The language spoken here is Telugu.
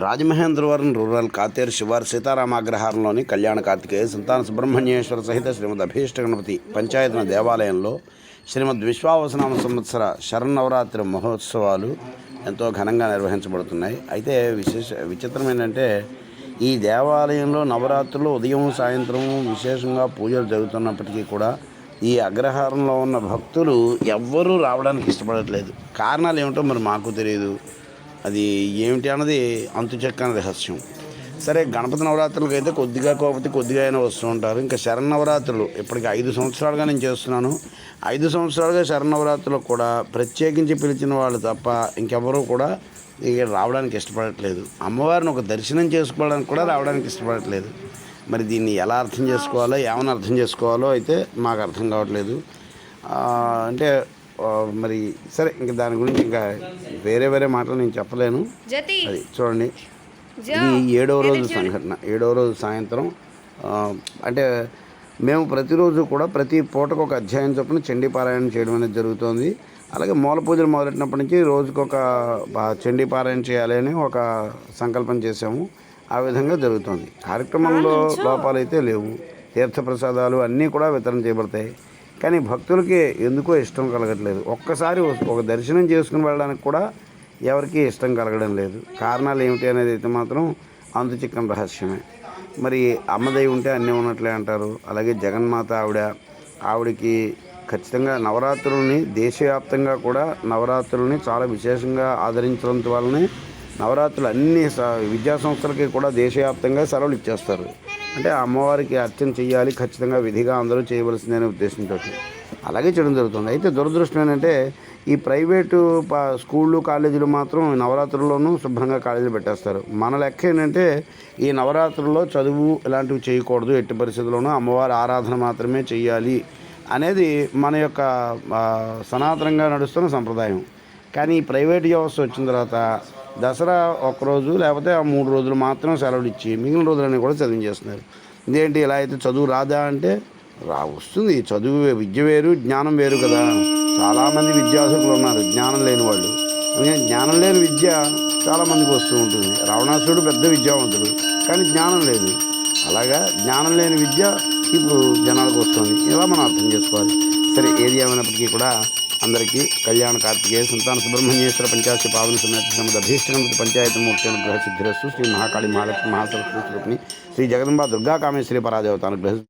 రాజమహేంద్రవరం రూరల్ కాతేరు శివారు సీతారామాగ్రహారంలోని కళ్యాణ కార్తికేయ సంతాన సుబ్రహ్మణ్యేశ్వర సహిత శ్రీమద్ అభీష్ట గణపతి పంచాయతన దేవాలయంలో శ్రీమద్ విశ్వావసనామ సంవత్సర శరన్నవరాత్రి మహోత్సవాలు ఎంతో ఘనంగా నిర్వహించబడుతున్నాయి. అయితే విశేష విచిత్రం ఏంటంటే ఈ దేవాలయంలో నవరాత్రులు ఉదయం సాయంత్రం విశేషంగా పూజలు జరుగుతున్నప్పటికీ కూడా ఈ అగ్రహారంలో ఉన్న భక్తులు ఎవ్వరూ రావడానికి ఇష్టపడట్లేదు. కారణాలు ఏమిటో మరి మాకు తెలియదు అది ఏమిటి అన్నది అంతుచెక్కని రహస్యం. సరే గణపతి నవరాత్రులకు అయితే కొద్దిగా కోపతి కొద్దిగా అయినా వస్తూ ఉంటారు. ఇంకా శరణవరాత్రులు ఇప్పటికి ఐదు సంవత్సరాలుగా నేను చేస్తున్నాను. ఐదు సంవత్సరాలుగా శరణవరాత్రులకు కూడా ప్రత్యేకించి పిలిచిన వాళ్ళు తప్ప ఇంకెవరూ కూడా ఇక రావడానికి ఇష్టపడట్లేదు. అమ్మవారిని ఒక దర్శనం చేసుకోవడానికి కూడా రావడానికి ఇష్టపడట్లేదు. మరి దీన్ని ఎలా అర్థం చేసుకోవాలో ఏమైనా అర్థం చేసుకోవాలో అయితే మాకు అర్థం కావట్లేదు. అంటే మరి సరే ఇంకా దాని గురించి ఇంకా వేరే వేరే మాటలు నేను చెప్పలేను. అది చూడండి. ఇది ఏడవ రోజు సంఘటన. ఏడవ రోజు సాయంత్రం అంటే మేము ప్రతిరోజు కూడా ప్రతి పూటకు ఒక అధ్యాయం చొప్పున చండీ పారాయణ చేయడం అనేది జరుగుతుంది. అలాగే మూల పూజలు మొదలెట్టినప్పటి నుంచి రోజుకొక బా- చండీ పారాయణ చేయాలి అని ఒక సంకల్పం చేసాము ఆ విధంగా జరుగుతుంది. కార్యక్రమంలో లోపాలైతే లేవు. తీర్థప్రసాదాలు అన్నీ కూడా వితరణ చేయబడతాయి. కానీ భక్తులకి ఎందుకో ఇష్టం కలగట్లేదు. ఒక్కసారి ఒక దర్శనం చేసుకుని వెళ్ళడానికి కూడా ఎవరికీ ఇష్టం కలగడం లేదు. కారణాలు ఏమిటి అనేది అయితే మాత్రం అందుచిక్కన రహస్యమే. మరి అమ్మదై ఉంటే అన్నీ ఉన్నట్లే అంటారు. అలాగే జగన్మాత ఆవిడ ఆవిడకి ఖచ్చితంగా నవరాత్రుల్ని దేశవ్యాప్తంగా కూడా నవరాత్రుల్ని చాలా విశేషంగా ఆదరించడం వల్లనే నవరాత్రులు అన్ని స- విద్యా సంస్థలకి కూడా దేశవ్యాప్తంగా సెలవులు ఇచ్చేస్తారు. అంటే అమ్మవారికి అర్చన చేయాలి ఖచ్చితంగా విధిగా అందరూ చేయవలసిందనే ఉద్దేశంతో. అలాగే చేయడం జరుగుతుంది. అయితే దురదృష్టం ఏంటంటే ఈ ప్రైవేటు స్కూళ్ళు కాలేజీలు మాత్రం నవరాత్రుల్లోనూ శుభ్రంగా కాలేజీలు పెట్టేస్తారు. మన లెక్క ఏంటంటే ఈ నవరాత్రుల్లో చదువు ఇలాంటివి చేయకూడదు. ఎట్టి పరిస్థితుల్లోనూ అమ్మవారి ఆరాధన మాత్రమే చేయాలి అనేది మన యొక్క సనాతనంగా నడుస్తున్న సంప్రదాయం. కానీ ఈ ప్రైవేట్ వ్యవస్థ వచ్చిన తర్వాత దసరా ఒకరోజు లేకపోతే ఆ మూడు రోజులు మాత్రం సెలవులు ఇచ్చి మిగిలిన రోజులన్నీ కూడా చదివించేస్తున్నారు. ఇదేంటి ఇలా అయితే చదువు రాదా అంటే రా వస్తుంది. చదువు విద్య వేరు జ్ఞానం వేరు కదా. చాలామంది విద్యార్థులు ఉన్నారు జ్ఞానం లేని వాళ్ళు. అందుకని జ్ఞానం లేని విద్య చాలామందికి వస్తూ ఉంటుంది. రావణాసుడు పెద్ద విద్యావంతుడు కానీ జ్ఞానం లేదు. అలాగా జ్ఞానం లేని విద్య ఇప్పుడు జనాలకు వస్తుంది. ఇలా మనం అర్థం చేసుకోవాలి. సరే ఏది ఏమైనప్పటికీ కూడా అందరికీ కళ్యాణ కార్తికేయ సంతాన సుబ్రహ్మణ్యేశ్వర పంచాశ్రీ పావన సమేత సమద అభీష్టగణపతి పంచాయతీ మూర్తి అనుగ్రహ సిద్ధిరస్సు శ్రీ మహాకాళి మహాలక్ష్మి మహాసరస్వతి శ్రీ జగదంబ దుర్గా కామేశ్వరి పరాదేవత అనుగ్రహ